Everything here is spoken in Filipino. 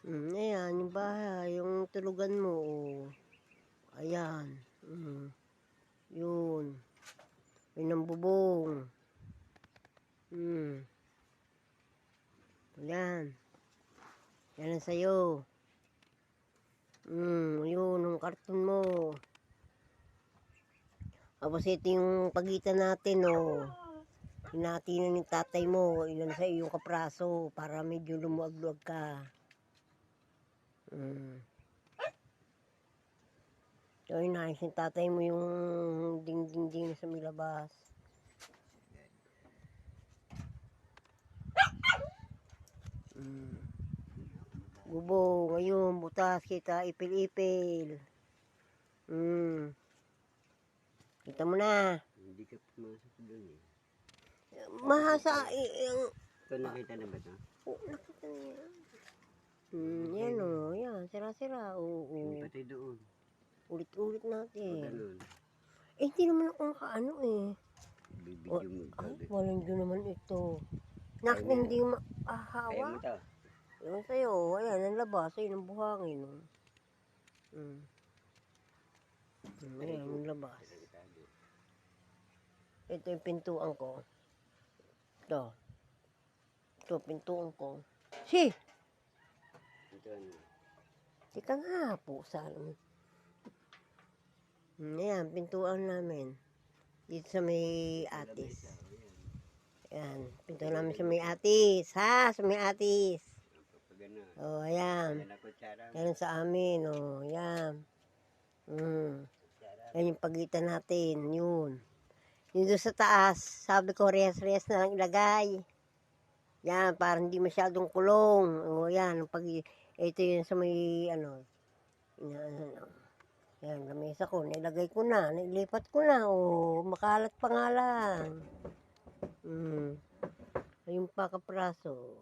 Mm, ayan, yung bahay, yung tulugan mo. Oh. Ayan. Mm. Yun. Yun ang bubong. Mm. Yan. Yan ang sayo. Mm, yun, yung karton mo. Tapos ito yung pagitan natin, oh. Hinati na ni tatay mo, ilan sa iyong kapraso para medyo lumuag-luag ka. Mm. So, inayos ni tatay mo yung ding-ding-ding sa may labas. Mm. Gubo, ngayon, butas kita, ipil-ipil. Mm. Kita mo na. Hindi ka pumasok doon eh. Mahasa, i- yung, Ito nakita na ba ito? oh, nakita niya. Mm, yan o, yan, sira-sira, oo. Yung patay doon. Ulit-ulit O natin. ganun. Eh, hindi naman ako makaano eh. Bibidyo mo. Ay, gabi. walang yun naman ito. Nak, mo- hindi Kaya mo maahawa. ito. Yung sa'yo, ayan, ang labas, ayun ang buhangin. Oh. Mm. Mm, ayan, ang labas. Ito yung pintuan ko. Ito. Ito, pintuan ko. Si! Ano. Tika nga po, sana. Mm, Ayan, pintuan namin. Dito sa may atis. Ayan, pintuan namin sa may atis. Ha? Sa may atis. O, oh, ayan. Yan sa amin, o. Oh, yan. Mm. Yan yung pagitan natin. Yun. Yung doon sa taas, sabi ko, rehas-rehas na lang ilagay. Yan, para hindi masyadong kulong. O, yan. Pag, ito yun sa may, ano, yan, ano, yan, lamesa ko, nilagay ko na, nilipat ko na, o, makalat pa nga lang. Mm. Ayun pa kapraso.